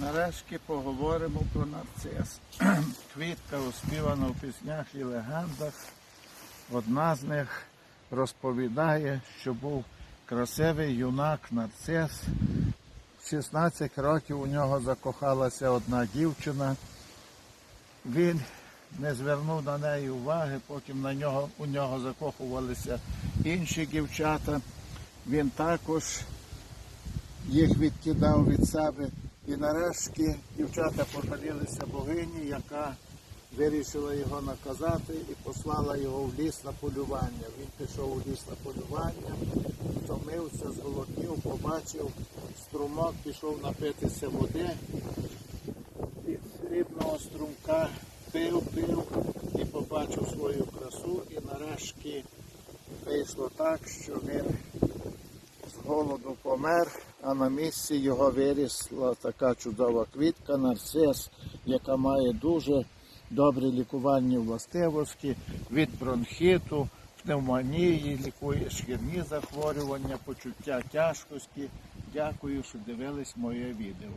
Нарешті поговоримо про нарцис. Квітка оспівана в піснях і легендах. Одна з них розповідає, що був красивий юнак нарцис. В 16 років у нього закохалася одна дівчина. Він не звернув на неї уваги, потім на нього, у нього закохувалися інші дівчата. Він також їх відкидав від себе. І нарешті дівчата пожалілися богині, яка вирішила його наказати і послала його в ліс на полювання. Він пішов у ліс на полювання, втомився, зголоднів, побачив струмок, пішов напитися води. Від срібного струмка пив, пив і побачив свою красу. І нарешті вийшло так, що він голоду помер, а на місці його вирісла така чудова квітка, нарцис, яка має дуже добрі лікувальні властивості від бронхіту, пневмонії, лікує шкірні захворювання, почуття тяжкості. Дякую, що дивились моє відео.